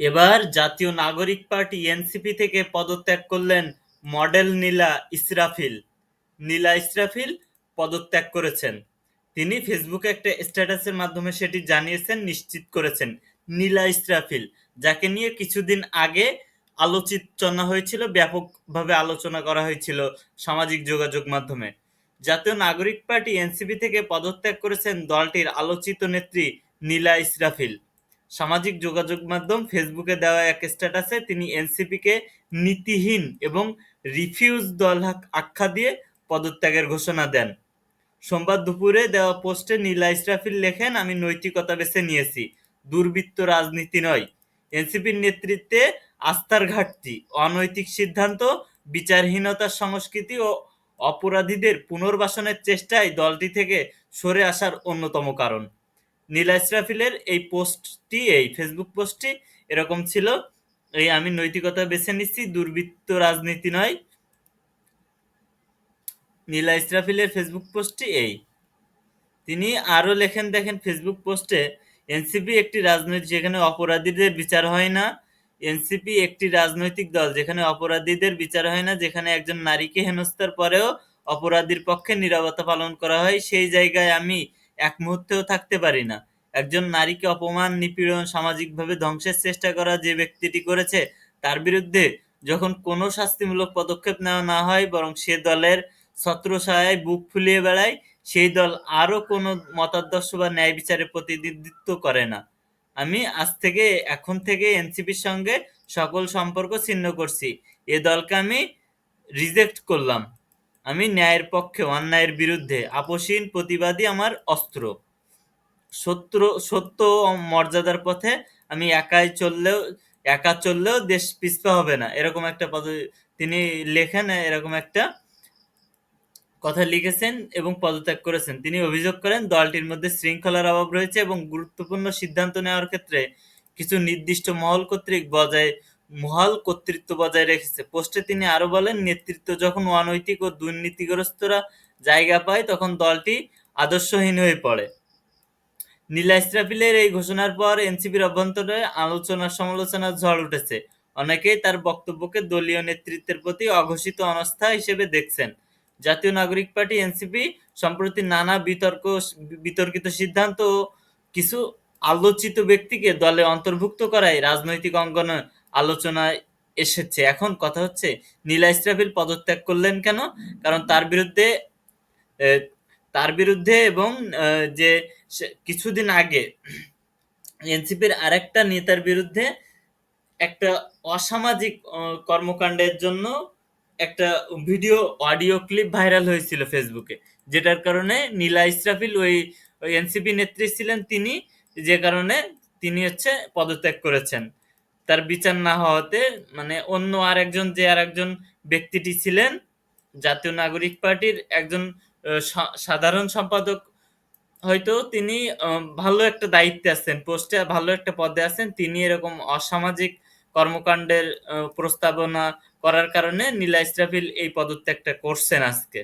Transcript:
এবার জাতীয় নাগরিক পার্টি এনসিপি থেকে পদত্যাগ করলেন মডেল নীলা ইসরাফিল। নীলা ইসরাফিল পদত্যাগ করেছেন। তিনি ফেসবুকে একটা স্ট্যাটাসের মাধ্যমে সেটি জানিয়েছেন, নিশ্চিত করেছেন। নীলা ইসরাফিল, যাকে নিয়ে কিছুদিন আগে আলোচনা হয়েছিল, ব্যাপকভাবে আলোচনা করা হয়েছিল সামাজিক যোগাযোগ মাধ্যমে। জাতীয় নাগরিক পার্টি এনসিপি থেকে পদত্যাগ করেছেন দলটির আলোচিত নেত্রী নীলা ইসরাফিল। সামাজিক যোগাযোগ মাধ্যম ফেসবুকে দেওয়া এক স্ট্যাটাসে তিনি এনসিপিকে নীতিহীন এবং রিফিউজ দল আখ্যা দিয়ে পদত্যাগের ঘোষণা দেন। সোমবার দুপুরে দেওয়া পোস্টে নীলা ইসরাফিল লেখেন, আমি নৈতিকতা বেছে নিয়েছি, দুর্বৃত্ত রাজনীতি নয়। এনসিপির নেতৃত্বে আস্থার ঘাটতি, অনৈতিক সিদ্ধান্ত বিচারহীনতার সংস্কৃতি ও অপরাধীদের পুনর্বাসনের চেষ্টায় দলটি থেকে সরে আসার অন্যতম কারণ। নীলা ইসরাফিলের এই পোস্টটি, এই ফেসবুক পোস্টটি এরকম ছিল, এই আমি নৈতিকতা বেছে নিচ্ছি, দুর্বৃত্ত রাজনীতি নয়। নীলা ইসরাফিলের ফেসবুক পোস্টটি এই। তিনি আরও লেখেন, দেখেন ফেসবুক পোস্টে, এনসিপি একটি রাজনৈতিক যেখানে অপরাধীদের বিচার হয় না, এনসিপি একটি রাজনৈতিক দল যেখানে অপরাধীদের বিচার হয় না, যেখানে একজন নারীকে হেনস্থার পরেও অপরাধীর পক্ষে নিরাপত্তা পালন করা হয়, সেই জায়গায় আমি এক মুহূর্তেও থাকতে পারি না। একজন নারীকে অপমান, নিপীড়ন, সামাজিকভাবে ধ্বংসের চেষ্টা করা যে ব্যক্তিটি করেছে, তার বিরুদ্ধে যখন কোনো শাস্তিমূলক পদক্ষেপ নেওয়া না হয়, বরং সে দলের ছত্রছায়ায় বুক ফুলিয়ে বেড়ায়, সেই দল আরও কোনো মতাদর্শ বা ন্যায় বিচারে প্রতিনিধিত্ব করে না। আমি আজ থেকে, এখন থেকে এনসিপির সঙ্গে সকল সম্পর্ক ছিন্ন করছি। এ দলকে আমি রিজেক্ট করলাম। আমি ন্যায়ের পক্ষে, অন্যায়ের বিরুদ্ধে আপসীন প্রতিবাদী আমার অস্ত্র। সত্য সত্য মর্যাদার পথে আমি একাই চললেও, একা চললেও দেশ পিছপা হবে না। এরকম একটা পদ তিনি লেখেন, এরকম একটা কথা লিখেছেন এবং পদত্যাগ করেছেন। তিনি অভিযোগ করেন, দলটির মধ্যে শৃঙ্খলার অভাব রয়েছে এবং গুরুত্বপূর্ণ সিদ্ধান্ত নেওয়ার ক্ষেত্রে কিছু নির্দিষ্ট মহল কর্তৃক বজায় মহল কর্তৃত্ব বজায় রেখেছে। পোস্টে তিনি আরও বলেন, নেতৃত্ব যখন অনৈতিক ও দুর্নীতিগ্রস্তরা জায়গা পায়, তখন দলটি আদর্শহীন হয়ে পড়ে। নীলা ইসরাফিলের এই ঘোষণার পর এনসিপির অভ্যন্তরে আলোচনা সমালোচনার ঝড় উঠেছে। অনেকেই তার বক্তব্যকে দলীয় নেতৃত্বের প্রতি অঘোষিত অনাস্থা হিসেবে দেখছেন। জাতীয় নাগরিক পার্টি, এনসিপি সম্প্রতি নানা বিতর্ক, বিতর্কিত সিদ্ধান্ত ও কিছু আলোচিত ব্যক্তিকে দলে অন্তর্ভুক্ত করায় রাজনৈতিক অঙ্গনে আলোচনায় এসেছে। এখন কথা হচ্ছে, নীলা ইসরাফিল পদত্যাগ করলেন কেন? কারণ তার বিরুদ্ধে তার বিরুদ্ধে এবং যে কিছুদিন আগে এনসিপির আরেকটা নেতার বিরুদ্ধে একটা অসামাজিক কর্মকাণ্ডের জন্য একটা ভিডিও, অডিও ক্লিপ ভাইরাল হয়েছিল ফেসবুকে, যেটার কারণে নীলা ইসরাফিল ওই ওই এনসিপি নেত্রী ছিলেন তিনি, যে কারণে তিনি হচ্ছে পদত্যাগ করেছেন। তার বিচার না হওয়াতে মানে অন্য আর একজন যে আর একজন ব্যক্তিটি ছিলেন, জাতীয় নাগরিক পার্টির একজন সাধারণ সম্পাদক, হয়তো তিনি ভালো একটা দায়িত্বে আছেন, পোস্টে ভালো একটা পদে আছেন, তিনি এরকম অসামাজিক কর্মকাণ্ডের প্রস্তাবনা করার কারণে নীলা ইসরাফিল এই পদত্যাগটা করছেন আজকে।